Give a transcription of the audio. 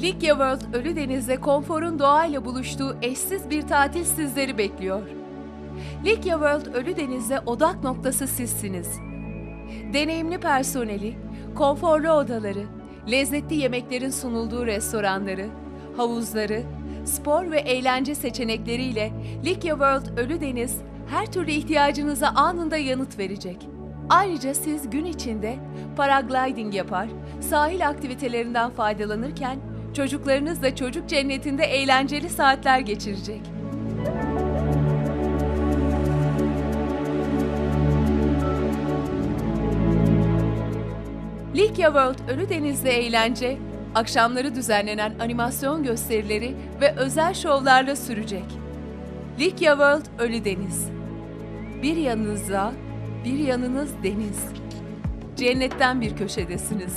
Likya World Ölüdeniz'de konforun doğayla buluştuğu eşsiz bir tatil sizleri bekliyor. Likya World Ölüdeniz'de odak noktası sizsiniz. Deneyimli personeli, konforlu odaları, lezzetli yemeklerin sunulduğu restoranları, havuzları, spor ve eğlence seçenekleriyle Likya World Ölüdeniz her türlü ihtiyacınıza anında yanıt verecek. Ayrıca siz gün içinde paragliding yapar, sahil aktivitelerinden faydalanırken çocuklarınız da çocuk cennetinde eğlenceli saatler geçirecek. Likya World Ölüdeniz'de eğlence, akşamları düzenlenen animasyon gösterileri ve özel şovlarla sürecek. Likya World Ölüdeniz. Bir yanınızda, bir yanınız deniz. Cennetten bir köşedesiniz.